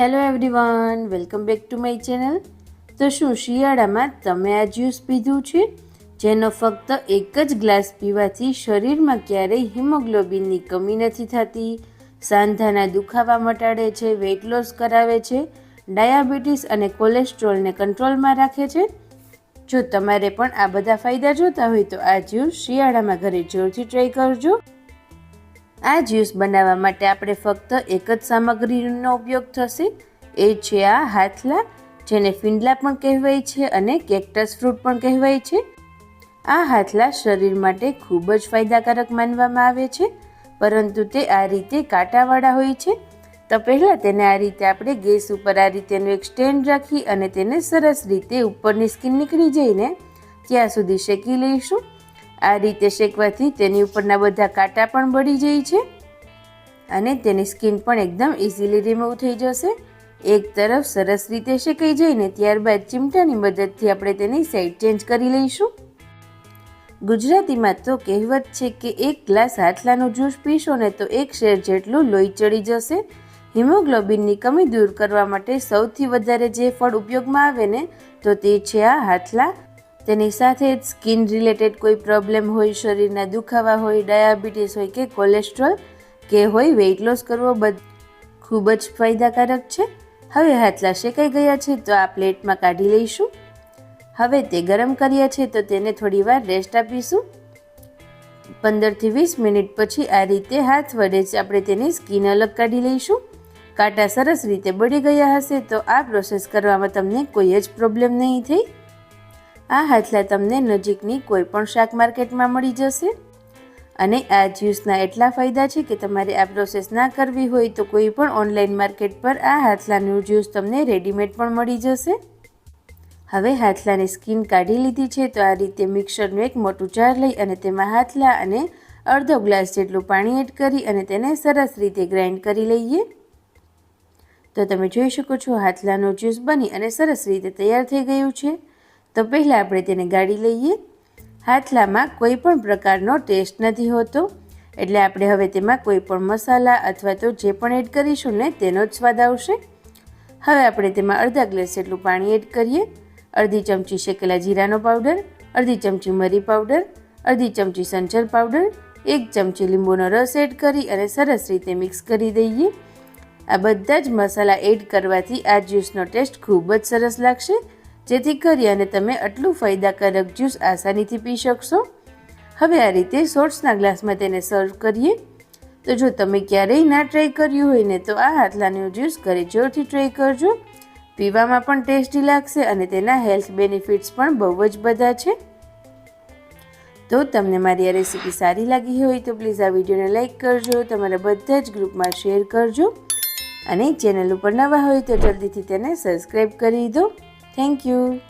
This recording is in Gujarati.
Hello everyone welcome back to my channel તો શું, શિયાળામાં તમે આ જ્યુસ પીધું છે? જેનો ફક્ત એક જ ગ્લાસ પીવાથી શરીરમાં ક્યારેય હિમોગ્લોબિનની કમી નથી થતી. સાંધાના દુખાવા મટાડે છે વેઇટ લોસ કરાવે છે, ડાયાબિટીસ અને કોલેસ્ટ્રોલને કંટ્રોલમાં રાખે છે. જો તમારે પણ આ બધા ફાયદા જોતા હોય તો આ જ્યુસ શિયાળામાં ઘરે જોરથી ટ્રાય કરજો. આ જ્યુસ બનાવવા માટે આપણે ફક્ત એક જ સામગ્રીનો ઉપયોગ થશે. એ છે આ હાથલા, જેને ફિંડલા પણ કહેવાય છે અને કેક્ટસ ફ્રૂટ પણ કહેવાય છે. આ હાથલા શરીર માટે ખૂબ જ ફાયદાકારક માનવામાં આવે છે, પરંતુ તે આ રીતે કાંટાવાળા હોય છે. તો પહેલાં તેને આ રીતે આપણે ગેસ ઉપર આ રીતેનું એક સ્ટેન્ડ રાખી અને તેને સરસ રીતે ઉપરની સ્કીન નીકળી જઈને ત્યાં સુધી શેકી લઈશું. આ રીતે શેકવાથી તેની ઉપરના બધા કાંટા પણ બળી જાય છે અને તેની સ્કિન પણ એકદમ ઇઝીલી રિમૂવ થઈ જશે. એક તરફ સરસ રીતે શેકાઈ જાય ને ત્યારબાદ ચીમટાની મદદથી આપણે તેની સાઈડ ચેન્જ કરી લઈશું. ગુજરાતીમાં તો કહેવત છે કે એક ગ્લાસ હાથલાનું જ્યુસ પીશો ને તો એક શેર જેટલું લોહી ચડી જશે. હિમોગ્લોબિનની કમી દૂર કરવા માટે સૌથી વધારે જે ફળ ઉપયોગમાં આવે ને તો તે છે આ હાથલા તેની સાથે જ સ્કિન રિલેટેડ કોઈ પ્રોબ્લેમ હોય, શરીરના દુખાવા હોય, ડાયાબિટીસ હોય કે કોલેસ્ટ્રોલ કે હોય વેઇટ લોસ કરવો બધ, ખૂબ જ ફાયદાકારક છે. હવે હાથલા શેકાઈ ગયા છે તો આ પ્લેટમાં કાઢી લઈશું. હવે તે ગરમ કર્યા છે તો તેને થોડી વાર રેસ્ટ આપીશું. પંદરથી વીસ મિનિટ પછી આ રીતે હાથ વડે જ આપણે તેની સ્કિન અલગ કાઢી લઈશું. કાંટા સરસ રીતે બળી ગયા હશે તો આ પ્રોસેસ કરવામાં તમને કોઈ જ પ્રોબ્લેમ નહીં થઈ. આ હાથલા તમને નજીકની કોઈ પણ શાક માર્કેટમાં મળી જશે. અને આ જ્યુસના એટલા ફાયદા છે કે તમારે આ પ્રોસેસ ના કરવી હોય તો કોઈ પણ ઓનલાઈન માર્કેટ પર આ હાથલાનું જ્યુસ તમને રેડીમેડ પણ મળી જશે. હવે હાથલાની સ્કીન કાઢી લીધી છે તો આ રીતે મિક્સરનું એક મોટું જાર લઈ અને તેમાં હાથલા અને અડધો ગ્લાસ જેટલું પાણી એડ કરી અને તેને સરસ રીતે ગ્રાઇન્ડ કરી લઈએ. તો તમે જોઈ શકો છો હાથલાનો જ્યુસ બની અને સરસ રીતે તૈયાર થઈ ગયું છે. તો પહેલાં આપણે તેને ગાળી લઈએ. હાથલામાં કોઈ પણ પ્રકારનો ટેસ્ટ નથી હોતો, એટલે આપણે હવે તેમાં કોઈ પણ મસાલા અથવા તો જે પણ એડ કરીશું ને તેનો જ સ્વાદ આવશે. હવે આપણે તેમાં અડધા ગ્લાસ જેટલું પાણી એડ કરીએ. અડધી ચમચી શેકેલા જીરાનો પાવડર, અડધી ચમચી મરી પાવડર, અડધી ચમચી સંચર પાવડર, એક ચમચી લીંબુનો રસ એડ કરી અને સરસ રીતે મિક્સ કરી દઈએ. આ બધા જ મસાલા એડ કરવાથી આ જ્યુસનો ટેસ્ટ ખૂબ જ સરસ લાગશે. જેથી કરી અને તમે આટલું ફાયદાકારક જ્યુસ આસાનીથી પી શકશો. હવે આ રીતે સોર્ટ્સના ગ્લાસમાં તેને સર્વ કરીએ. તો જો તમે ક્યારેય ના ટ્રાય કર્યું હોય ને તો આ હાથલાનું જ્યુસ ઘરે જોરથી ટ્રાય કરજો. પીવામાં પણ ટેસ્ટી લાગશે અને તેના હેલ્થ બેનિફિટ્સ પણ બહુ જ બધા છે. તો તમને મારી આ રેસીપી સારી લાગી હોય તો પ્લીઝ આ વિડીયોને લાઇક કરજો, તમારા બધા જ ગ્રુપમાં શેર કરજો. અને ચેનલ ઉપર નવા હોય તો જલ્દીથી તેને સબસ્ક્રાઈબ કરી દો. Thank you.